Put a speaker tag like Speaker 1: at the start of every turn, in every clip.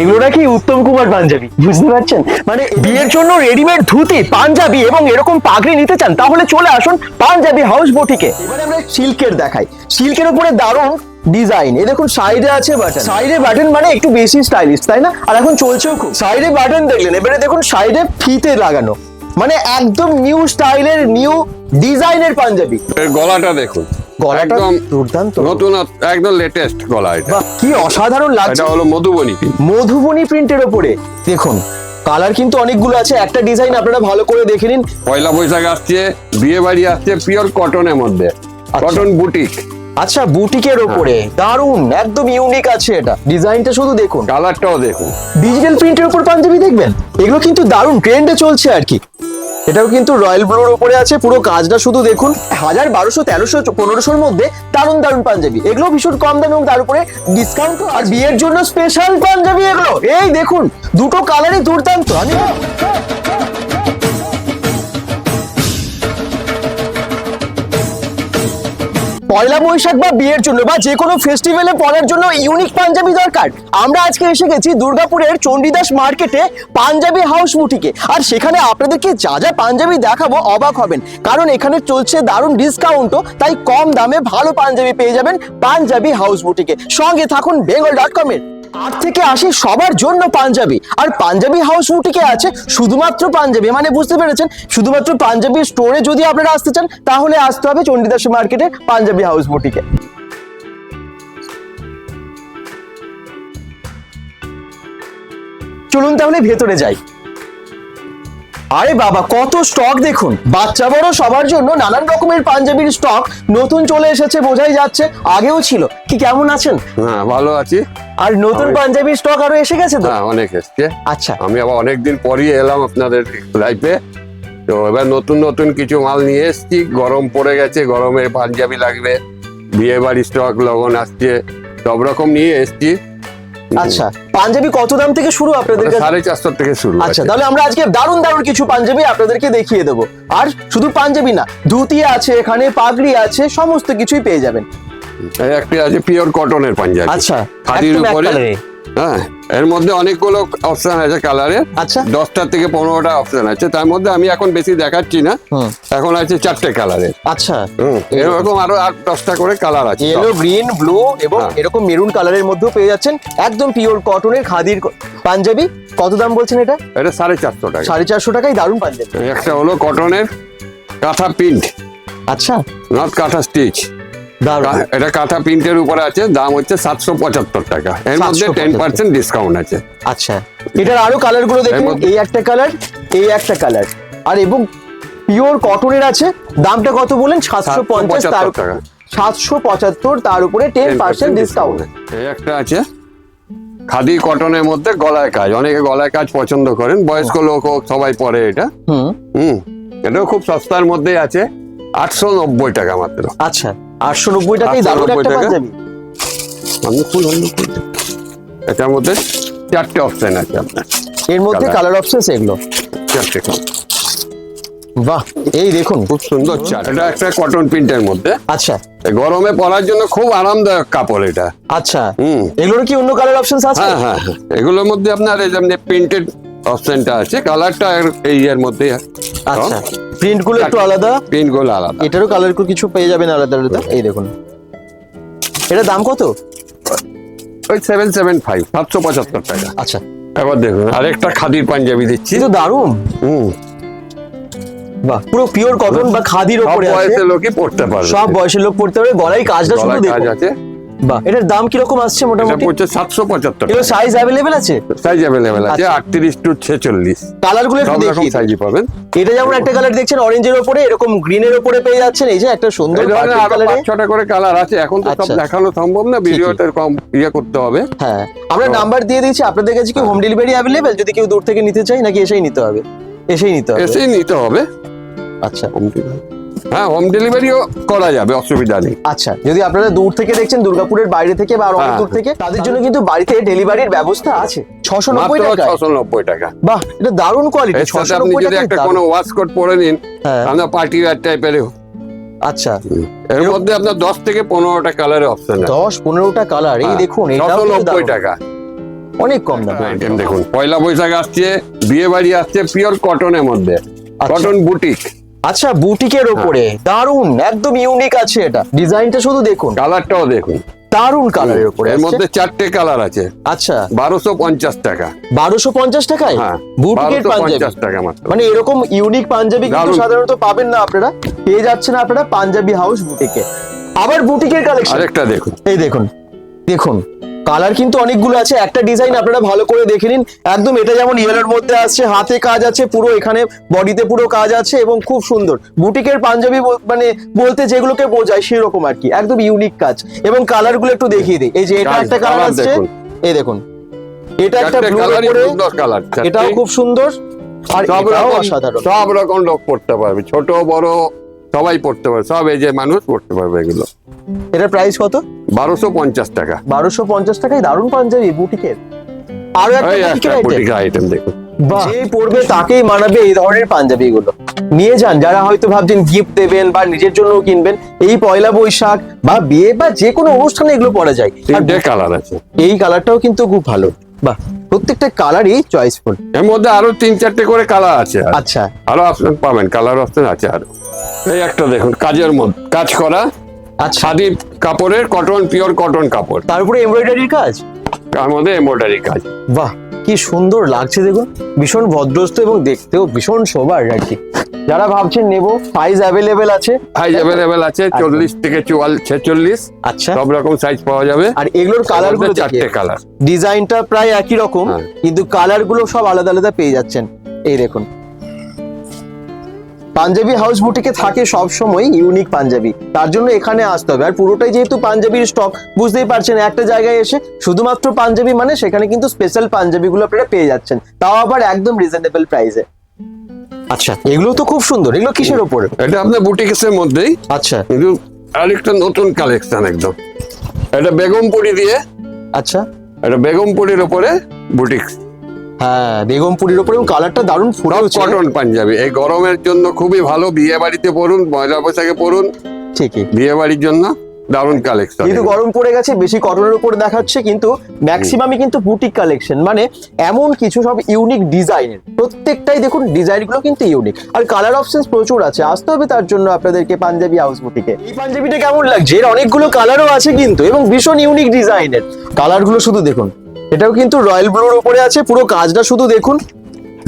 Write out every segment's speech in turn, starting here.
Speaker 1: এগুলো নাকি উত্তম কুমার পাঞ্জাবি। বুঝতে পারছেন? মানে বিয়ের জন্য রেডিমেড ধুতি, পাঞ্জাবি এবং এরকম পাগড়ি নিতে চান, তাহলে চলে আসুন পাঞ্জাবি হাউস বুটিকে এবারে আমরা সিল্কের দেখাই। সিল্কের উপরে দারুণ ডিজাইন এ দেখুন সাইডে আছে বাটন সাইডে বাটন মানে একটু বেশি স্টাইলিশ তাই না? আর এখন চলছেও খুব। সাইডে বাটন দেখলেন, এবারে দেখুন সাইডে ফিতে লাগানো। মানে একদম নিউ স্টাইলের নিউ ডিজাইনের পাঞ্জাবি।
Speaker 2: এর গলাটা দেখুন।
Speaker 1: গলাটা
Speaker 2: একদম
Speaker 1: দুর্দান্ত।
Speaker 2: নতুন একদম লেটেস্ট গলা এটা।
Speaker 1: বাহ, কি অসাধারণ লাগছে।
Speaker 2: এটা হলো মধুবনী।
Speaker 1: মধুবনী প্রিন্টের ওপরে। দেখুন কালার কিন্তু অনেকগুলো আছে। একটা ডিজাইন আপনারা ভালো করে দেখে নিন।
Speaker 2: পয়লা বৈশাখ আসছে বিয়ে বাড়ি আসছে পিওর কটনের মধ্যে। কটন বুটিক
Speaker 1: আচ্ছা বুটিকের ওপরে। দারুণ একদম ইউনিক আছে এটা। ডিজাইনটা শুধু দেখুন।
Speaker 2: কালারটাও দেখুন।
Speaker 1: ডিজিটাল প্রিন্টের উপর পাঞ্জাবি দেখবেন? এগুলো কিন্তু দারুণ ট্রেন্ডে চলছে আর কি। এটাও কিন্তু রয়্যাল ব্লুর ওপরে আছে, পুরো কাজটা শুধু দেখুন, হাজার বারোশো, তেরোশো, পনেরোশোর মধ্যে দারুণ দারুণ পাঞ্জাবি। এগুলো ভীষণ কম দাম এবং তার উপরে ডিসকাউন্ট আর বিয়ের জন্য স্পেশাল পাঞ্জাবি এগুলো। এই দেখুন, দুটো কালারই দুর্দান্ত। আমি পয়লা বৈশাখ বা বিয়ের জন্য বা যে কোনো ফেস্টিভ্যালে পরার জন্য ইউনিক পাঞ্জাবি দরকার। আমরা আজকে এসে গেছি দুর্গাপুরের চণ্ডীদাস মার্কেটে পাঞ্জাবি হাউস বুটিকে আর সেখানে আপনাদেরকে যা যা পাঞ্জাবি দেখাবো অবাক হবেন। কারণ এখানে চলছে দারুণ ডিসকাউন্টও তাই কম দামে ভালো পাঞ্জাবি পেয়ে যাবেন পাঞ্জাবি হাউস বুটিকে সঙ্গে থাকুন বেঙ্গল ডট কমের আট থেকে আশি সবার জন্য পাঞ্জাবি। আর পাঞ্জাবি হাউস বুটিকে আছে শুধুমাত্র পাঞ্জাবি। মানে বুঝতে পেরেছেন? শুধুমাত্র পাঞ্জাবি স্টোরে যদি আপনারা আসতে চান, তাহলে আসতে হবে চণ্ডীদাস মার্কেটে পাঞ্জাবি হাউস বুটিকে চলুন তাহলে ভেতরে যাই। আরে বাবা কত স্টক দেখুন। বাচ্চা বড় সবার জন্য নানান রকমের পাঞ্জাবির স্টক নতুন চলে এসেছে বোঝাই যাচ্ছে আগেও ছিল। কি কেমন আছেন?
Speaker 2: হ্যাঁ ভালো আছি।
Speaker 1: আর নতুন পাঞ্জাবির স্টক আরও এসে গেছে তো?
Speaker 2: হ্যাঁ অনেক এসছে।
Speaker 1: আচ্ছা।
Speaker 2: আমি আবার অনেকদিন পরই এলাম আপনাদের লাইফে তো এবার নতুন নতুন কিছু মাল নিয়ে এসছি। গরম পড়ে গেছে গরমে পাঞ্জাবি লাগবে বিয়ে বাড়ি স্টক লগন আসছে সব রকম নিয়ে এসছি।
Speaker 1: আচ্ছা পাঞ্জাবি কত দাম থেকে শুরু আপনাদের কাছে
Speaker 2: সাড়ে চারশো থেকে শুরু
Speaker 1: আচ্ছা তাহলে আমরা আজকে দারুণ দারুণ কিছু পাঞ্জাবি আপনাদেরকে দেখিয়ে দেবো। আর শুধু পাঞ্জাবি না ধুতি আছে এখানে পাগড়ি আছে সমস্ত কিছুই পেয়ে যাবেন।
Speaker 2: একটা আছে পিওর কটনের পাঞ্জাবি।
Speaker 1: আচ্ছা
Speaker 2: খাদির উপরে। হ্যাঁ এর মধ্যে অনেকগুলো অপশন আছে কালারের
Speaker 1: আচ্ছা।
Speaker 2: দশটা থেকে পনেরোটা অপশন আছে। তার মধ্যে আমি এখন বেশি দেখাচ্ছি না। এখন আছে চারটে কালারের
Speaker 1: আচ্ছা।
Speaker 2: এরকম আরও আট দশটা করে কালার আছে
Speaker 1: ইয়েলো গ্রিন ব্লু এবং
Speaker 2: হ্যাঁ।
Speaker 1: এরকম মেরুন কালারের মধ্যেও পেয়ে যাচ্ছেন একদম পিওর কটনের খাদির পাঞ্জাবি। কত দাম বলছেন এটা?
Speaker 2: এটা সাড়ে চারশো টাকা।
Speaker 1: সাড়ে চারশো টাকায় দারুণ পাঞ্জাবি।
Speaker 2: একটা হলো কটনের কাঁথা প্রিন্ট
Speaker 1: আচ্ছা।
Speaker 2: নট কাঁথা স্টিচ এটা কাঁথা প্রিন্টের উপরে আছে দাম হচ্ছে সাতশো পঁচাত্তর টাকা। এর মধ্যে টেন পার্সেন্ট ডিসকাউন্ট আছে।
Speaker 1: আচ্ছা। এটার আরও কালারগুলো দেখুন। এই একটা কালার এই একটা কালার আর এবং পিওর কটনের আছে দামটা কত বলেন সাতশো পঞ্চাশ তার
Speaker 2: 775 টাকা।
Speaker 1: সাতশো পঁচাত্তর তার উপরে টেন পার্সেন্ট ডিসকাউন্ট
Speaker 2: এই একটা আছে। খাদি কটনের মধ্যে গলায় কাজ। অনেকে গলায় কাজ পছন্দ করেন বয়স্ক লোক হোক সবাই পরে এটা।
Speaker 1: হুম।
Speaker 2: হুম। এটাও খুব সস্তার মধ্যে আছে আটশো নব্বই টাকা মাত্র।
Speaker 1: আচ্ছা। আটশো নব্বই টাকায় দারুণ একটা। পাঞ্জাবি
Speaker 2: অন্য ফুল অন্য ফুল এটার মধ্যে চারটে অপশন আছে আপনার।
Speaker 1: এর মধ্যে কালার। অপশনস এগুলো।
Speaker 2: চারটে
Speaker 1: বাহ এই দেখুন।
Speaker 2: খুব সুন্দর চার এটা একটা কটন প্রিন্টের মধ্যে।
Speaker 1: আচ্ছা।
Speaker 2: গরমে পরার জন্য খুব আরামদায়ক কাপড় এটা।
Speaker 1: আচ্ছা।
Speaker 2: হুম।
Speaker 1: এগুলোর কি অন্য কালার অপশনস আছে?
Speaker 2: হ্যাঁ হ্যাঁ হ্যাঁ। এগুলোর মধ্যে আপনার এই যেমনি প্রিন্টেড অপশনটা আছে কালারটা এই এর মধ্যে
Speaker 1: আচ্ছা। প্রিন্টগুলো একটু আলাদা?
Speaker 2: প্রিন্টগুলো আলাদা।
Speaker 1: এটারও কালার কিছু পেয়ে যাবেন আলাদা আলাদা। এই দেখুন। এটা দাম কত?
Speaker 2: ওই সেভেন সেভেন ফাইভ সাতশো পঁচাত্তর টাকা।
Speaker 1: আচ্ছা।
Speaker 2: এবার দেখুন আরেকটা খাদির পাঞ্জাবি দিচ্ছি।
Speaker 1: কিন্তু দারুণ।
Speaker 2: হুম।
Speaker 1: বাহ পুরো পিওর কটন বা খাদির উপরে আছে।
Speaker 2: বয়সের লোকই পড়তে পারবে।
Speaker 1: সব বয়সের লোক পড়তে পারবে। গলায় কাজটা শুধু
Speaker 2: কাজ আছে।
Speaker 1: বাহ এটার দাম কীরকম আসছে
Speaker 2: এটা
Speaker 1: মোটামুটি?
Speaker 2: পড়ছে সাতশো পঁচাত্তর
Speaker 1: এগুলো সাইজ অ্যাভেলেবেল আছে?
Speaker 2: সাইজ অ্যাভেলেবেল আছে
Speaker 1: আচ্ছা।
Speaker 2: আটত্রিশ টু ছেচল্লিশ।
Speaker 1: কালারগুলো
Speaker 2: সব রকম সাইজই পাবেন।
Speaker 1: এটা যেমন একটা কালার দেখছেন অরেঞ্জের উপরে এরকম গ্রিনের উপরে পেয়ে যাচ্ছেন এই যে একটা সুন্দর
Speaker 2: আরও ছটা করে কালার আছে এখন তো সব
Speaker 1: আচ্ছা।
Speaker 2: দেখানো সম্ভব না ভিডিওটা কম ইয়ে করতে হবে।
Speaker 1: হ্যাঁ আমরা নাম্বার দিয়ে দিয়েছি আপনাদের কাছে কি হোম ডেলিভারি অ্যাভেলেবেল যদি কেউ দূর থেকে নিতে চাই নাকি এসেই নিতে হবে? এসেই নিতে হবে।
Speaker 2: এসেই নিতে হবে।
Speaker 1: আচ্ছা।
Speaker 2: হোম ডেলিভারি হ্যাঁ হোম ডেলিভারিও করা যাবে অসুবিধা নেই।
Speaker 1: আচ্ছা যদি আপনারা দূর থেকে দেখছেন দুর্গাপুরের বাইরে থেকে বা অনেক
Speaker 2: হ্যাঁ।
Speaker 1: দূর থেকে তাদের জন্য কিন্তু বাড়িতে ডেলিভারির ব্যবস্থা আছে। ছশো নব্বই টাকা
Speaker 2: ছশো নব্বই টাকা।
Speaker 1: বাহ এটা দারুণ কোয়ালিটি ছশো
Speaker 2: আপনি যদি একটা কোনো ওয়াশ কোট পরে নিন
Speaker 1: হ্যাঁ।
Speaker 2: আমরা পার্টি ওয়্যার টাইপের
Speaker 1: আচ্ছা।
Speaker 2: এর মধ্যে আপনার দশ থেকে পনেরোটা কালারের অপশন
Speaker 1: দশ পনেরোটা কালার এই
Speaker 2: হ্যাঁ,
Speaker 1: দেখুন
Speaker 2: ছশো নব্বই টাকা।
Speaker 1: অনেক কম দাম।
Speaker 2: আইটেম দেখুন পয়লা বৈশাখ আসছে বিয়ে বাড়ি আসছে পিওর কটনের মধ্যে। কটন বুটিক
Speaker 1: আচ্ছা বুটিকের ওপরে। দারুণ একদম ইউনিক আছে এটা। ডিজাইনটা শুধু দেখুন।
Speaker 2: কালারটাও দেখুন।
Speaker 1: দারুণ কালারের উপরে
Speaker 2: এর মধ্যে চারটে কালার আছে।
Speaker 1: আচ্ছা।
Speaker 2: বারোশো পঞ্চাশ টাকা।
Speaker 1: বারোশো পঞ্চাশ টাকায়?
Speaker 2: হ্যাঁ
Speaker 1: বুটিকের
Speaker 2: পঞ্চাশ টাকা মাত্র।
Speaker 1: মানে এরকম ইউনিক পাঞ্জাবি কিন্তু সাধারণত পাবেন না আপনারা। পেয়ে যাচ্ছেন আপনারা পাঞ্জাবি হাউস বুটিকে। আবার বুটিকের কালেকশন
Speaker 2: আরেকটা দেখুন।
Speaker 1: এই দেখুন। দেখুন কালার কিন্তু অনেকগুলো আছে একটা ডিজাইন আপনারা ভালো করে দেখে নিন। একদম এটা যেমন ইয়েলোর মধ্যে আসছে হাতে কাজ আছে পুরো এখানে বডিতে পুরো কাজ আছে এবং খুব সুন্দর। বুটিকের পাঞ্জাবি মানে বলতে যেগুলোকে বোঝায় সেরকম আর কি একদম ইউনিক কাজ। এবং কালারগুলো একটু দেখিয়ে দিই। এই যে এটা একটা কালার
Speaker 2: আছে
Speaker 1: এই দেখুন এটা একটা ব্লু
Speaker 2: কালার
Speaker 1: এটাও খুব সুন্দর আর এটাও অসাধারণ।
Speaker 2: সব রকম লোক পড়তে পারবে ছোট বড় সবাই পড়তে পারবে সব এই যে মানুষ পড়তে পারবে এগুলো।
Speaker 1: এটার প্রাইস কত?
Speaker 2: বারোশো পঞ্চাশ টাকা।
Speaker 1: বারোশো পঞ্চাশ টাকায় দারুণ পাঞ্জাবি বুটিকের। আরও একটা
Speaker 2: বুটিক আইটেম দেখুন।
Speaker 1: যে পড়বে তাকেই মানাবে এই ধরনের পাঞ্জাবি গুলো নিয়ে যান যারা হয়তো ভাবছেন গিফট দেবেন বা নিজের জন্য কিনবেন এই পয়লা বৈশাখ বা বিয়ে বা যে কোনো অনুষ্ঠানে এগুলো পরা যায়।
Speaker 2: কালার আছে।
Speaker 1: এই কালারটাও কিন্তু খুব ভালো। বাহ। প্রত্যেকটা কালারই চয়েসফুল
Speaker 2: এর মধ্যে আরও তিন চারটে করে কালার আছে
Speaker 1: আচ্ছা।
Speaker 2: আরও অপশন পাবেন কালার অপশন আছে আরও। এই একটা দেখুন কাজের মধ্যে কাজ করা
Speaker 1: আচ্ছা।
Speaker 2: খাদি কাপড়ের কটন পিওর কটন কাপড়।
Speaker 1: তারপরে এমব্রয়ডারির কাজ?
Speaker 2: তার মধ্যে এমব্রয়ডারি কাজ।
Speaker 1: বাহ কি সুন্দর লাগছে দেখুন। ভীষণ ভদ্রস্ত এবং দেখতেও ভীষণ শোবার আর কি। যারা ভাবছেন নেব সাইজ অ্যাভেলেবেল আছে।
Speaker 2: সাইজ অ্যাভেলেবেল আছে চল্লিশ থেকে ছেচল্লিশ।
Speaker 1: আচ্ছা।
Speaker 2: সব রকম সাইজ পাওয়া যাবে।
Speaker 1: আর এগুলোর
Speaker 2: কালারগুলো চারটে কালার
Speaker 1: ডিজাইনটা প্রায় একই রকম
Speaker 2: হ্যাঁ।
Speaker 1: কিন্তু কালারগুলো সব আলাদা আলাদা পেয়ে যাচ্ছেন। এই দেখুন। পাঞ্জাবি হাউস বুটিকে থাকে সব সময় ইউনিক পাঞ্জাবি। তার জন্য এখানে আসতে হবে। আর পুরোটাই যেহেতু পাঞ্জাবির স্টক বুঝতেই পারছেন একটা জায়গায় এসে শুধুমাত্র পাঞ্জাবি মানে সেখানে কিন্তু স্পেশাল পাঞ্জাবি গুলো আপনারা পেয়ে যাচ্ছেন। তাও আবার একদম রিজনেবল প্রাইসে আচ্ছা এগুলো তো খুব সুন্দর। এগুলো কিসের ওপরে?
Speaker 2: এটা আপনার বুটিক্সের মধ্যেই।
Speaker 1: আচ্ছা।
Speaker 2: কিন্তু আরেকটা নতুন কালেকশন একদম। এটা বেগমপুরি দিয়ে।
Speaker 1: আচ্ছা।
Speaker 2: এটা বেগমপুরির ওপরে বুটিক্স
Speaker 1: হ্যাঁ বেগমপুরির ওপরে কালারটা দারুণ ফুটে
Speaker 2: কটন পাঞ্জাবি। এই গরমের জন্য খুবই ভালো বিয়ে বাড়িতে পরুন ময়লা পোশাকে পরুন।
Speaker 1: ঠিকই।
Speaker 2: বিয়ে বাড়ির জন্য দারুণ কালেকশন
Speaker 1: যেহেতু গরম পড়ে গেছে বেশি কটনের উপরে দেখাচ্ছে কিন্তু ম্যাক্সিমামই কিন্তু বুটিক কালেকশন মানে এমন কিছু সব ইউনিক ডিজাইনের প্রত্যেকটাই দেখুন ডিজাইনগুলো কিন্তু ইউনিক আর কালার অপশনস প্রচুর আছে। আসতে হবে তার জন্য আপনাদেরকে পাঞ্জাবি হাউস বুটিকে এই পাঞ্জাবিটা কেমন লাগছে? এর অনেকগুলো কালারও আছে কিন্তু এবং ভীষণ ইউনিক ডিজাইনের কালারগুলো শুধু দেখুন। এটাও কিন্তু রয়্যাল ব্লুর উপরে আছে, পুরো কাজটা শুধু দেখুন।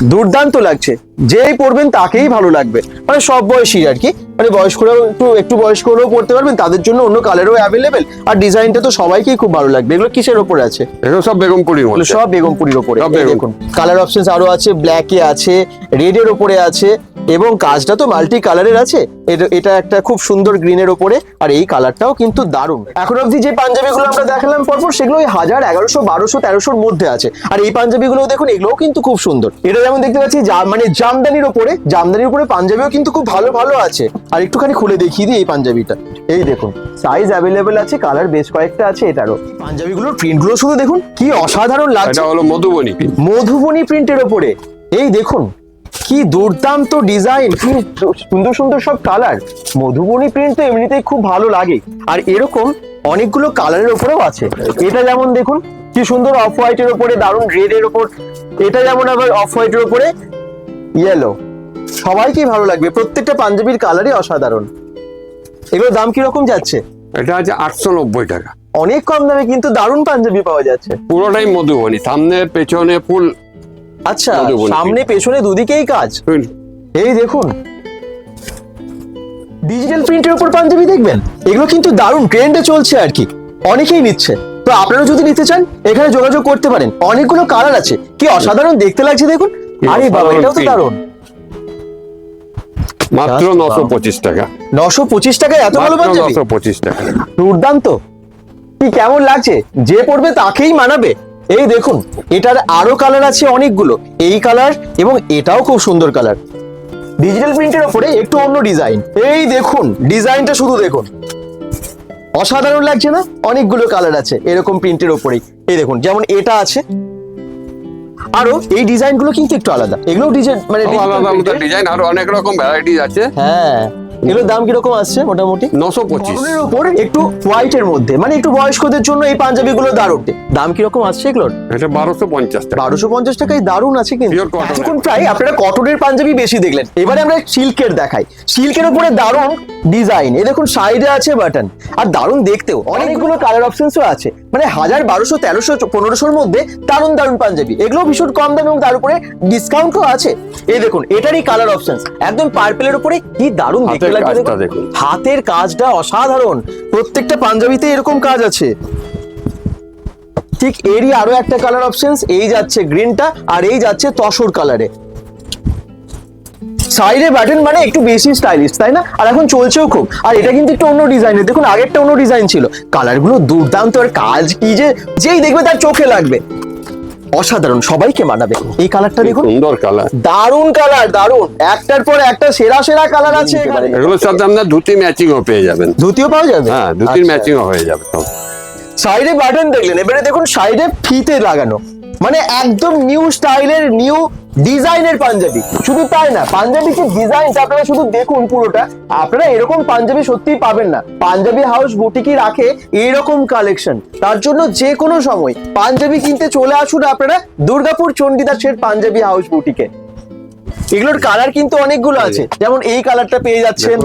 Speaker 1: দুর্দান্ত লাগছে। যেই পড়বেন তাকেই ভালো লাগবে। মানে সব বয়সী আর কি। মানে বয়স্করাও একটু একটু বয়স্ক হলেও পড়তে পারবেন তাদের জন্য অন্য কালারও অ্যাভেলেবেল আর ডিজাইনটা তো সবাইকেই খুব ভালো লাগবে। এগুলো কিসের ওপরে আছে?
Speaker 2: এগুলো সব বেগমপুরির মধ্যে।
Speaker 1: সব বেগমপুরির ওপরে। দেখুন কালার অপশনস আরও আছে ব্ল্যাকে আছে রেডের ওপরে আছে এবং কাজটা তো মাল্টি কালারের আছে। এটা- এটা একটা খুব সুন্দর গ্রিনের ওপরে আর এই কালারটাও কিন্তু দারুণ। এখন অবধি যে পাঞ্জাবিগুলো আমরা দেখালাম পরপর সেগুলো ওই হাজার এগারোশো বারোশো তেরোশোর মধ্যে আছে। আর এই পাঞ্জাবিগুলো দেখুন এগুলোও কিন্তু খুব সুন্দর। এটা যেমন দেখতে পাচ্ছি মানে জামদানির ওপরে জামদানির উপরে পাঞ্জাবিও কিন্তু খুব ভালো ভালো আছে। আর একটুখানি খুলে দেখিয়ে দিই এই পাঞ্জাবিটা। এই দেখুন সাইজ অ্যাভেলেবেল আছে কালার বেশ কয়েকটা আছে এটারও। পাঞ্জাবিগুলোর প্রিন্টগুলো শুধু দেখুন কি অসাধারণ লাগছে।
Speaker 2: এটা হলো মধুবনী।
Speaker 1: মধুবনী প্রিন্টের ওপরে। এই দেখুন কি দুর্দান্ত ডিজাইন কি সুন্দর সুন্দর সব কালার মধুবনী প্রিন্ট তো এমনিতেই খুব ভালো লাগে। আর এরকম অনেকগুলো কালারের ওপরেও আছে। এটা যেমন দেখুন কি সুন্দর অফ হোয়াইটের ওপরে দারুণ রেড এর ওপর। এটা যেমন আবার অফ হোয়াইটের ওপরে ইয়েলো সবাইকেই ভালো লাগবে। প্রত্যেকটা পাঞ্জাবির কালারই অসাধারণ। এগুলোর দাম কীরকম যাচ্ছে?
Speaker 2: এটা আছে আটশো নব্বই টাকা।
Speaker 1: অনেক কম দামে কিন্তু দারুণ পাঞ্জাবি পাওয়া যাচ্ছে।
Speaker 2: পুরোটাই মধুবনী। সামনে পেছনে ফুল
Speaker 1: আচ্ছা সামনে পেছনে দুদিকেই কাজ? এই দেখুন। ডিজিটাল প্রিন্টের উপর পাঞ্জাবি দেখবেন? এগুলো কিন্তু দারুণ ট্রেন্ডে চলছে আর কি। অনেকেই নিচ্ছে। তো আপনারা যদি নিতে চান এখানে যোগাযোগ করতে পারেন। অনেকগুলো কালার আছে। কি অসাধারণ দেখতে লাগছে দেখুন? আরে বাবা এটাও তো। দারুণ।
Speaker 2: মাত্র নশো পঁচিশ টাকা।
Speaker 1: নশো পঁচিশ টাকায় এত ভালো পাঞ্জাবি?
Speaker 2: নশো পঁচিশ টাকা।
Speaker 1: দুর্দান্ত। কি কেমন লাগছে? যে পড়বে তাকেই মানাবে। এই দেখুন এটার আরও কালার আছে অনেকগুলো। এই কালার এবং এটাও খুব সুন্দর কালার ডিজিটাল প্রিন্টের ওপরে একটু অন্য ডিজাইন এই দেখুন ডিজাইনটা শুধু দেখুন। অসাধারণ লাগছে না? অনেকগুলো কালার আছে এরকম প্রিন্টের ওপরেই। এই দেখুন যেমন এটা আছে আরও এই ডিজাইনগুলো কিন্তু একটু আলাদা। এগুলো ডিজাইন মানে
Speaker 2: আলাদা। ডিজাইন আরও অনেক রকম ভ্যারাইটিস আছে।
Speaker 1: হ্যাঁ। এগুলোর দাম কীরকম আসছে মোটামুটি?
Speaker 2: নশো পঁচিশ।
Speaker 1: উপর? একটু হোয়াইটের মধ্যে মানে একটু বয়স্কদের জন্য এই পাঞ্জাবিগুলো দারুণ। দাম কীরকম আসছে এগুলোর?
Speaker 2: এটা বারোশো পঞ্চাশ
Speaker 1: বারোশো পঞ্চাশ টাকায় দারুণ আছে কিন্তু।
Speaker 2: এর।
Speaker 1: প্রায় আপনারা কটনের পাঞ্জাবি বেশি দেখলেন। এবারে আমরা সিল্কের দেখাই। সিল্কের উপরে দারুণ ডিজাইন এই দেখুন সাইডে আছে বাটন আর দারুণ দেখতেও অনেকগুলো কালার অপশনসও আছে। মানে হাজার বারোশো তেরোশো পনেরোশোর মধ্যে দারুণ দারুণ পাঞ্জাবি। এগুলো ভীষণ কম দাম এবং তার উপরে ডিসকাউন্টও আছে। এই দেখুন এটারই কালার অপশনস একদম পার্পেলের উপরে কি দারুণ দেখতে
Speaker 2: কাজটা
Speaker 1: দেখুন। হাতের কাজটা অসাধারণ। প্রত্যেকটা পাঞ্জাবিতে এরকম কাজ আছে। ঠিক এরই আরও একটা কালার অপশনস এই যাচ্ছে গ্রিনটা আর এই যাচ্ছে তসর কালারে সাইডে বাটন মানে একটু বেশি স্টাইলিশ তাই না? আর এখন চলছেও খুব। আর এটা কিন্তু একটু অন্য ডিজাইনের দেখুন আগেরটা অন্য ডিজাইন ছিল। কালারগুলো দুর্দান্ত। আর কাজ কি যে যেই দেখবে তার চোখে লাগবে। অসাধারণ সবাইকে মানাবে। এই কালারটা দেখুন।
Speaker 2: সুন্দর কালার
Speaker 1: দারুণ কালার দারুণ একটার পর একটা সেরা সেরা কালার আছে এখানে।
Speaker 2: এগুলোর সাথে আপনার ধুতি ও পেয়ে যাবেন।
Speaker 1: ধুতিও পাওয়া যাবে?
Speaker 2: হ্যাঁ ধুতির
Speaker 1: ম্যাচিং
Speaker 2: ও হয়ে যাবে
Speaker 1: সাইডে বাটন দেখলেন। এবারে দেখুন সাইডে ফিতে লাগানো। মানে একদম নিউ স্টাইলের নিউ ডিজাইনের পাঞ্জাবি। শুধু তাই না, পাঞ্জাবি যে ডিজাইনটা আপনারা শুধু দেখুন পুরোটা, আপনারা এরকম পাঞ্জাবি সত্যিই পাবেন না। পাঞ্জাবি হাউস বুটিকি রাখে এরকম কালেকশন তার জন্য যে কোনো সময় পাঞ্জাবি কিনতে চলে আসুন আপনারা দুর্গাপুর চণ্ডীদাসের পাঞ্জাবি হাউস বুটিকে এগুলোর কালার কিন্তু অনেকগুলো আছে। যেমন এই কালারটা পেয়ে যাচ্ছেন।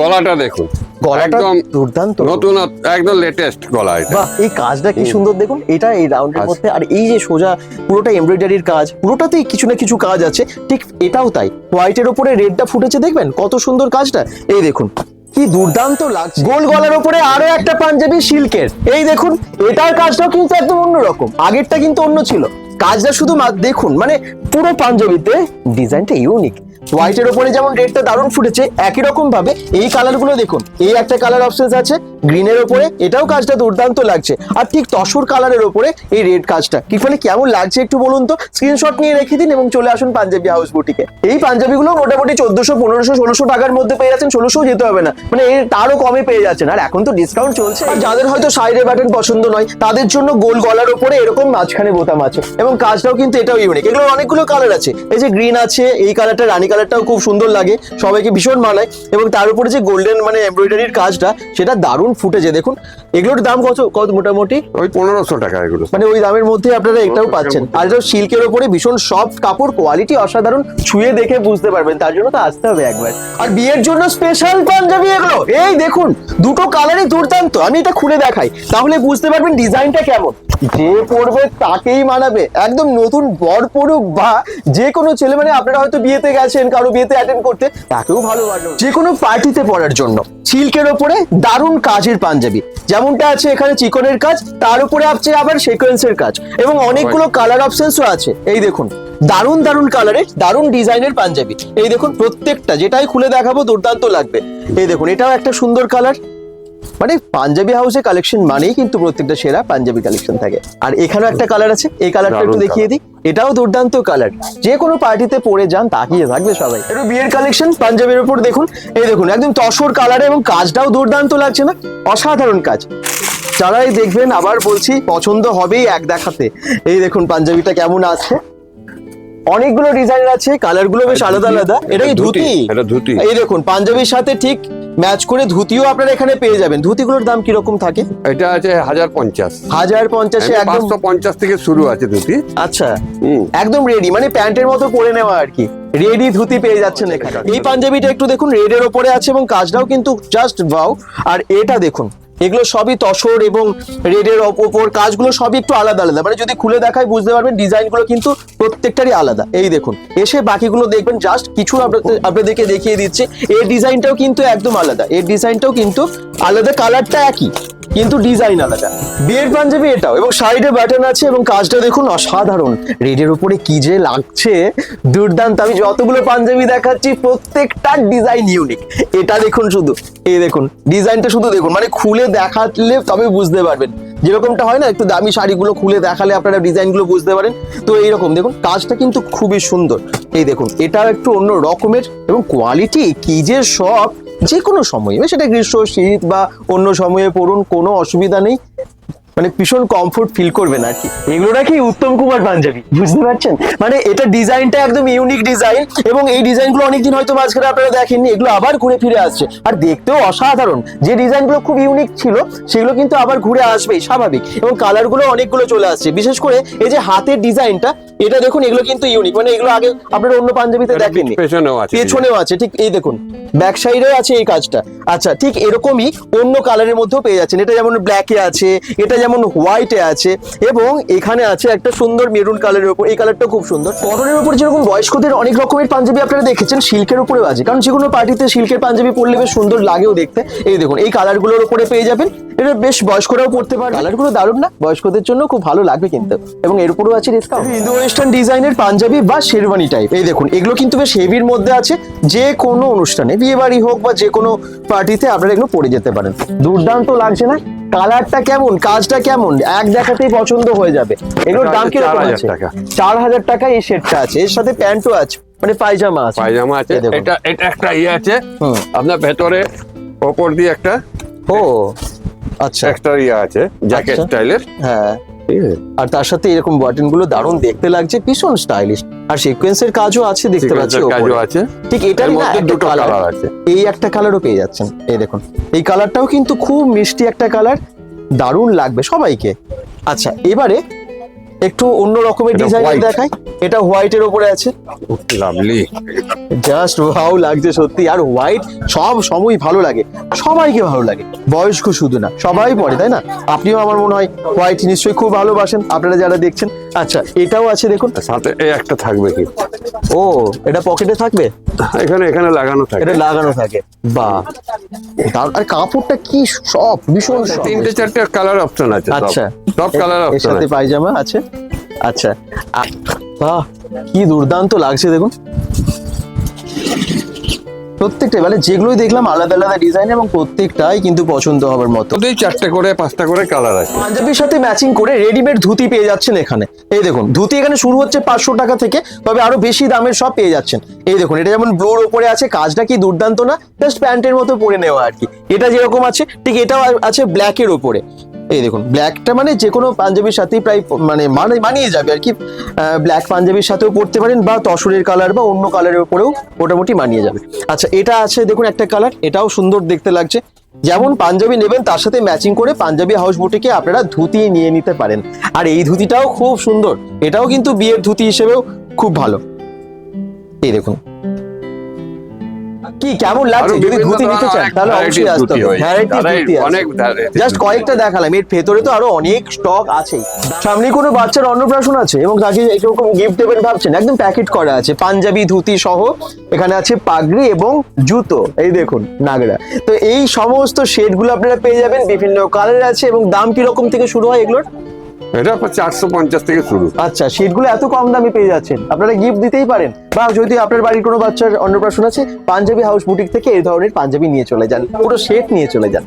Speaker 2: গলাটা দেখুন।
Speaker 1: গলাটা
Speaker 2: একদম
Speaker 1: দুর্দান্ত।
Speaker 2: নতুন একদম লেটেস্ট গলা এটা।
Speaker 1: বাহ এই কাজটা কি সুন্দর দেখুন এটা এই রাউন্ডের। মধ্যে আর এই যে সোজা পুরোটা এমব্রয়ডারির কাজ পুরোটাতেই কিছু না কিছু কাজ আছে ঠিক এটাও তাই। হোয়াইটের উপরে রেডটা ফুটেছে দেখবেন? কত সুন্দর কাজটা। এই দেখুন কি দুর্দান্ত লাগছে। গোল গলার উপরে আরও একটা পাঞ্জাবি সিল্কের। এই দেখুন, এটার কাজটাও কিন্তু একদম অন্যরকম। আগেরটা কিন্তু অন্য ছিল। কাজটা শুধু দেখুন মানে পুরো পাঞ্জাবিতে ডিজাইনটা ইউনিক হোয়াইটের উপরে যেমন রেডটা দারুণ ফুটেছে, একই রকম ভাবে এই কালারগুলো দেখুন। এই একটা কালার অপশনস আছে গ্রিনের উপরে এটাও কাজটা দুর্দান্ত লাগছে। আর ঠিক তসর কালারের উপরে এই রেড কাজটা। কি ফলে কেমন লাগছে একটু বলুন তো? স্ক্রিনশট নিয়ে রেখে দিন এবং চলে আসুন পাঞ্জাবি হাউস বুটিকে এই পাঞ্জাবিগুলো মোটামুটি চোদ্দশো, পনেরোশো, ষোলোশো টাকার মধ্যে পেয়ে যাচ্ছেন, ষোলোশো যেতে হবে না। মানে এর তারও কমে পেয়ে যাচ্ছেন। আর এখন তো ডিসকাউন্ট চলছে। যাদের হয়তো সাইডে বাটন পছন্দ নয়, তাদের জন্য গোল গলার উপরে এরকম মাঝখানে বোতাম আছে। এবং কাজটাও কিন্তু এটাও ইউনিক এগুলো অনেকগুলো কালার আছে। এই যে গ্রিন আছে, এই কালারটা রানী কালারটাও খুব সুন্দর লাগে সবাইকে ভীষণ মানায় এবং তার উপরে যে গোল্ডেন মানে এমব্রয়ডারির কাজটা সেটা দারুণ ফুটেছে। দেখুন এগুলোর দাম কত কত মোটামুটি?
Speaker 2: ওই পনেরোশো টাকা এগুলো।
Speaker 1: মানে ওই দামের মধ্যে আপনারা এটাও পাচ্ছেন। আর এটা সিল্কের উপরে ভীষণ সফট কাপড় কোয়ালিটি অসাধারণ ছুঁয়ে দেখে বুঝতে পারবেন। তার জন্য তো আসতে হবে একবার। আর বিয়ের জন্য স্পেশাল পাঞ্জাবি এগুলো। এই দেখুন দুটো কালারই দুর্দান্ত। আমি এটা খুলে দেখাই। তাহলে বুঝতে পারবেন ডিজাইনটা কেমন। যে পরবে তাকেই মানাবে। একদম নতুন বর পড়ুক বা যে কোনো ছেলে মানে আপনারা হয়তো বিয়েতে গেছেন কারও বিয়েতে অ্যাটেন্ড করতে তাকেও ভালো লাগল যে কোনো পার্টিতে পড়ার জন্য। সিল্কের ওপরে দারুণ কাজের পাঞ্জাবি। যেমনটা আছে এখানে চিকনের কাজ তার উপরে আছে আবার সিকোয়েন্সের কাজ। এবং অনেকগুলো কালার অপশনসও আছে। এই দেখুন দারুণ দারুণ কালারের দারুণ ডিজাইনের পাঞ্জাবি। এই দেখুন প্রত্যেকটা যেটাই খুলে দেখাবো দুর্দান্ত লাগবে। এই দেখুন এটাও একটা সুন্দর কালার মানে পাঞ্জাবি হাউসে কালেকশন মানেই কিন্তু প্রত্যেকটা সেরা পাঞ্জাবি কালেকশন থাকে। আর এখানেও একটা কালার আছে এই কালারটা একটু দেখিয়ে দিই। এটাও দুর্দান্ত কালার যে কোনো পার্টিতে পরে যান তাকিয়ে থাকবে সবাই। একটু বিয়ের কালেকশন পাঞ্জাবির উপর দেখুন। এই দেখুন একদম তসর কালারে এবং কাজটাও দুর্দান্ত লাগছে না? অসাধারণ কাজ। যারাই দেখবেন আবার বলছি পছন্দ হবেই এক দেখাতে। এই দেখুন পাঞ্জাবিটা কেমন আছে? অনেকগুলো ডিজাইন আছে কালারগুলো বেশ আলাদা আলাদা। এটা কি ধুতি?
Speaker 2: এটা ধুতি।
Speaker 1: এই দেখুন পাঞ্জাবির সাথে ঠিক ম্যাচ করে ধুতিও আপনারা এখানে পেয়ে যাবেন। ধুতিগুলোর দাম কীরকম থাকে?
Speaker 2: এটা আছে হাজার পঞ্চাশ।
Speaker 1: হাজার পঞ্চাশে একদম
Speaker 2: পঞ্চাশ থেকে শুরু আছে ধুতি।
Speaker 1: আচ্ছা। একদম রেডি মানে প্যান্টের মতো পরে নেওয়া আর কি। রেডি ধুতি পেয়ে যাচ্ছেন এখানে। এই পাঞ্জাবিটা একটু দেখুন রেডের ওপরে আছে এবং কাজটাও কিন্তু জাস্ট ভাও আর এটা দেখুন এগুলো সবই তসর এবং রেডের ওপর কাজগুলো সবই একটু আলাদা আলাদা। মানে যদি খুলে দেখায় বুঝতে পারবেন ডিজাইনগুলো কিন্তু প্রত্যেকটারই আলাদা। এই দেখুন, এসে বাকিগুলো দেখবেন জাস্ট কিছু আপনাদের- আপনাদেরকে দেখিয়ে দিচ্ছে। এর ডিজাইনটাও কিন্তু একদম আলাদা। এর ডিজাইনটাও কিন্তু আলাদা কালারটা একই। কিন্তু ডিজাইন আলাদা। বিয়ের পাঞ্জাবি এটাও। এবং সাইডে বাটন আছে এবং কাজটা দেখুন অসাধারণ। রেডের উপরে কি যে লাগছে, দুর্দান্ত। আমি যতগুলো পাঞ্জাবি দেখাচ্ছি প্রত্যেকটার ডিজাইন ইউনিক এটা দেখুন শুধু। এই দেখুন ডিজাইনটা শুধু দেখুন। মানে খুলে দেখালে তবে বুঝতে পারবেন। যেরকমটা হয় না, একটু দামি শাড়িগুলো খুলে দেখালে আপনারা ডিজাইনগুলো বুঝতে পারেন। তো এইরকম, দেখুন, কাজটা কিন্তু খুবই সুন্দর। এই দেখুন, এটাও একটু অন্য রকমের। এবং কোয়ালিটি কি যে সব যে কোনো সময়ে সেটা গ্রীষ্ম শীত বা অন্য সময়ে পড়ুন কোনো অসুবিধা নেই। মানে ভীষণ কমফোর্ট ফিল করবেন আর কি এগুলো নাকি উত্তম কুমার পাঞ্জাবি বুঝতে পারছেন? মানে এটা ডিজাইনটা একদম ইউনিক ডিজাইন এবং এই ডিজাইনগুলো অনেকদিন হয়তো মাঝখানে আপনারা দেখেননি এগুলো আবার ঘুরে ফিরে আসছে। আর দেখতেও অসাধারণ যে ডিজাইনগুলো খুব ইউনিক ছিল সেগুলো কিন্তু আবার ঘুরে আসবেই স্বাভাবিক। এবং কালারগুলো অনেকগুলো চলে আসছে বিশেষ করে এই যে হাতের ডিজাইনটা এটা দেখুন এগুলো কিন্তু ইউনিক মানে এগুলো আগে আপনারা অন্য পাঞ্জাবিতে দেখেননি।
Speaker 2: পেছনেও আছে
Speaker 1: পেছনেও আছে ঠিক এই দেখুন ব্যাক সাইডেও আছে এই কাজটা। আচ্ছা ঠিক এরকমই অন্য কালারের মধ্যেও পেয়ে যাচ্ছেন এটা যেমন ব্ল্যাকে আছে এটা যেমন হোয়াইটে আছে এবং এখানে আছে একটা সুন্দর মেরুন কালারের উপর এই কালারটা খুব সুন্দর। কটনের উপর যেরকম বয়স্কদের অনেক রকমের পাঞ্জাবি আপনারা দেখেছেন, সিল্কের উপরেও আছে। কারণ যে কোনো পার্টিতে সিল্কের পাঞ্জাবি পরলে বেশ সুন্দর লাগেও দেখতে। এই দেখুন, এই কালারগুলোর উপরে পেয়ে যাবেন। এটা বেশ বয়স্করাও পড়তে পারে কালারগুলো দারুণ না? বয়স্কদের জন্য খুব ভালো লাগবে কিন্তু। এবং এর উপরেও আছে ডিসকাউন্ট ইন্দো ওয়েস্টার্ন ডিজাইনের পাঞ্জাবি বা শেরওয়ানি টাইপ এই দেখুন এগুলো কিন্তু বেশ হেভির মধ্যে আছে। যে কোনো অনুষ্ঠানে বিয়ে বাড়ি হোক বা যে কোনো পার্টিতে আপনারা এগুলো পরে যেতে পারেন। দুর্দান্ত লাগছে না? কালারটা কেমন? কাজটা কেমন? এক দেখাতেই পছন্দ হয়ে যাবে। এগুলোর দাম কীরকম আছে। চার হাজার টাকা এই সেটটা আছে। এর সাথে প্যান্টও আছে। মানে পায়জামা আছে।
Speaker 2: পায়জামা আছে। এটা এটা একটা ইয়ে আছে। আপনার ভেতরে ওপর দিয়ে একটা
Speaker 1: ও। আচ্ছা।
Speaker 2: একটা ইয়ে আছে জ্যাকেট
Speaker 1: আচ্ছা।
Speaker 2: স্টাইলের
Speaker 1: হ্যাঁ। আর তার সাথে এরকম বাটনগুলো দারুণ দেখতে লাগছে ভীষণ স্টাইলিশ আর সিকোয়েন্সের কাজও আছে দেখতে পাচ্ছি
Speaker 2: কাজও আছে।
Speaker 1: ঠিক
Speaker 2: এটার মধ্যে দুটো কালার আছে।
Speaker 1: এই একটা কালারও পেয়ে যাচ্ছেন। এই দেখুন। এই কালারটাও কিন্তু খুব মিষ্টি একটা কালার দারুণ লাগবে সবাইকে। আচ্ছা এবারে একটু অন্য রকমের ডিজাইন
Speaker 2: দেখায়
Speaker 1: দেখাই। এটা হোয়াইটের উপরে আছে।
Speaker 2: লাভলি
Speaker 1: জাস্ট ভাও লাগছে সত্যি। আর হোয়াইট সব সময় ভালো লাগে। সবাইকে ভালো লাগে। বয়স্ক শুধু না সবাই পরে তাই না? আপনিও আমার মনে হয় হোয়াইট নিশ্চয়ই খুব ভালোবাসেন। আপনারা যারা দেখছেন আচ্ছা এটাও আছে দেখুন।
Speaker 2: সাথে এই একটা থাকবে কি?
Speaker 1: ও এটা পকেটে থাকবে?
Speaker 2: এখানে এখানে লাগানো থাকে।
Speaker 1: এটা লাগানো থাকে। বাহ। তার আর কাপড়টা কি সব ভীষণ সব।
Speaker 2: তিনটে চারটে কালার অপশন আছে
Speaker 1: আচ্ছা।
Speaker 2: সব কালার অপশন
Speaker 1: সাথে
Speaker 2: আছে।
Speaker 1: পায়জামা আছে। আচ্ছা। বাহ কি দুর্দান্ত লাগছে দেখুন। প্রত্যেকটা মানে যেগুলোই দেখলাম আলাদা আলাদা ডিজাইন এবং প্রত্যেকটাই কিন্তু পছন্দ হবার মতো।
Speaker 2: দুই চারটে করে পাঁচটা করে কালার আছে।
Speaker 1: পাঞ্জাবির সাথে ম্যাচিং করে রেডিমেড ধুতি পেয়ে যাচ্ছেন এখানে। এই দেখুন ধুতি এখানে শুরু হচ্ছে পাঁচশো টাকা থেকে তবে আরও বেশি দামের সব পেয়ে যাচ্ছেন। এই দেখুন এটা যেমন ব্লুর ওপরে আছে কাজটা কি দুর্দান্ত না জাস্ট প্যান্টের মতো পরে নেওয়া আর কি। এটা যেরকম আছে ঠিক এটাও আছে ব্ল্যাকের ওপরে। এই দেখুন ব্ল্যাকটা মানে যে কোনো পাঞ্জাবির সাথেই প্রায় মানে মানে মানিয়ে যাবে আর কি। ব্ল্যাক পাঞ্জাবির সাথেও পরতে পারেন বা তসরের কালার বা অন্য কালারের উপরেও মোটামুটি মানিয়ে যাবে। আচ্ছা এটা আছে দেখুন একটা কালার এটাও সুন্দর দেখতে লাগছে। যেমন পাঞ্জাবি নেবেন, তার সাথে ম্যাচিং করে পাঞ্জাবি হাউস বুটিকে আপনারা ধুতি নিয়ে নিতে পারেন। আর এই ধুতিটাও খুব সুন্দর, এটাও কিন্তু বিয়ের ধুতি হিসেবেও খুব ভালো। এই দেখুন। কি কেমন লাগছে? যদি ধুতি নিতে চান তাহলে অবশ্যই আসতে হবে। ভ্যারাইটি ধুতি আছে।
Speaker 2: অনেক
Speaker 1: জাস্ট কয়েকটা দেখালাম এর ভেতরে তো আরও অনেক স্টক আছে। সামনে কোনো বাচ্চার অন্নপ্রাশন আছে এবং তাকে এরকম গিফট দেবেন ভাবছেন একদম প্যাকেট করা আছে। পাঞ্জাবি ধুতি সহ এখানে আছে পাগড়ি এবং জুতো। এই দেখুন নাগরা। তো এই সমস্ত শেডগুলো আপনারা পেয়ে যাবেন বিভিন্ন কালার আছে এবং দাম কি রকম থেকে শুরু হয় এগুলোর?
Speaker 2: এটা চারশো পঞ্চাশ থেকে শুরু।
Speaker 1: আচ্ছা সিটগুলো এত কম দামে পেয়ে যাচ্ছেন। আপনারা গিফট দিতেই পারেন। বা যদি আপনার বাড়ির কোনো বাচ্চার অন্নপ্রাশন আছে, পাঞ্জাবি হাউস বুটিক থেকে এই ধরনের পাঞ্জাবি নিয়ে চলে যান, পুরো সেট নিয়ে চলে যান।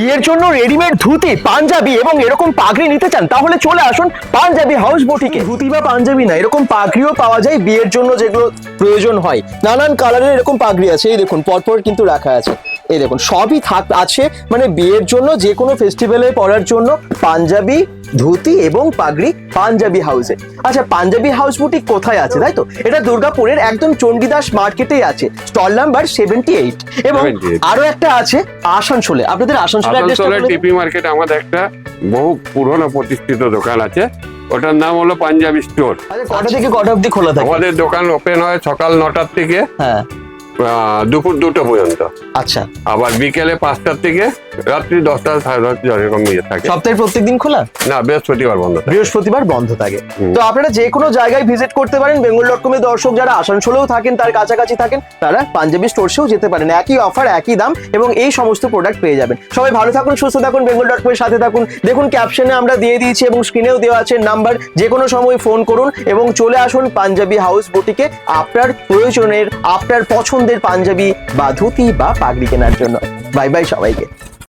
Speaker 1: বিয়ের জন্য রেডিমেড ধুতি, পাঞ্জাবি এবং এরকম পাগড়ি নিতে চান, তাহলে চলে আসুন পাঞ্জাবি হাউস বটিকে ধুতি বা পাঞ্জাবি না, এরকম পাগড়িও পাওয়া যায় বিয়ের জন্য যেগুলো প্রয়োজন হয়। নানান কালারের এরকম পাগড়ি আছে, এই দেখুন, পরপর কিন্তু রাখা আছে। এই দেখুন সবই থাক আছে মানে বিয়ের জন্য যে কোনো ফেস্টিভ্যালে পরার জন্য পাঞ্জাবি ধুতি এবং পাগড়ি পাঞ্জাবি হাউসে আচ্ছা পাঞ্জাবি হাউস বুটিক কোথায় আছে তাই তো? এটা দুর্গাপুরের একদম চণ্ডীদাস মার্কেটেই আছে স্টল নাম্বার সেভেন্টি এইট এবং আরও একটা আছে আসানসোলে। আপনাদের আসানসোলে।
Speaker 2: টিপি মার্কেট আমাদের একটা বহু পুরনো প্রতিষ্ঠিত দোকান আছে। ওটার নাম হলো পাঞ্জাবি স্টোর
Speaker 1: আচ্ছা কটা থেকে কটা অবধি খোলা থাকে?
Speaker 2: আমাদের দোকান ওপেন হয় সকাল নটার থেকে।
Speaker 1: হ্যাঁ।
Speaker 2: দুপুর দুটো পর্যন্ত।
Speaker 1: আচ্ছা।
Speaker 2: আবার বিকেলে পাঁচটার থেকে রাত্রি দশটা সাড়ে দশটা যেরকম ইয়ে থাকে।
Speaker 1: সপ্তাহের প্রত্যেক দিন খোলা?
Speaker 2: না বৃহস্পতিবার বন্ধ
Speaker 1: বৃহস্পতিবার বন্ধ থাকে। তো আপনারা যে কোনো জায়গায় ভিজিট করতে পারেন। বেঙ্গল ডট কমের দর্শক যারা আসানসোলেও থাকেন তার কাছাকাছি থাকেন তারা পাঞ্জাবি স্টোরসেও যেতে পারেন। একই অফার একই দাম এবং এই সমস্ত প্রোডাক্ট পেয়ে যাবেন। সবাই ভালো থাকুন সুস্থ থাকুন বেঙ্গল ডট কমের সাথে থাকুন। দেখুন ক্যাপশনে আমরা দিয়ে দিয়েছি এবং স্ক্রিনেও দেওয়া আছে নাম্বার যে কোনো সময় ফোন করুন এবং চলে আসুন পাঞ্জাবি হাউস বুটিকে আপনার প্রয়োজনের আপনার পছন্দের পাঞ্জাবি বা ধুতি বা পাগড়ি কেনার জন্য। বাই বাই সবাইকে।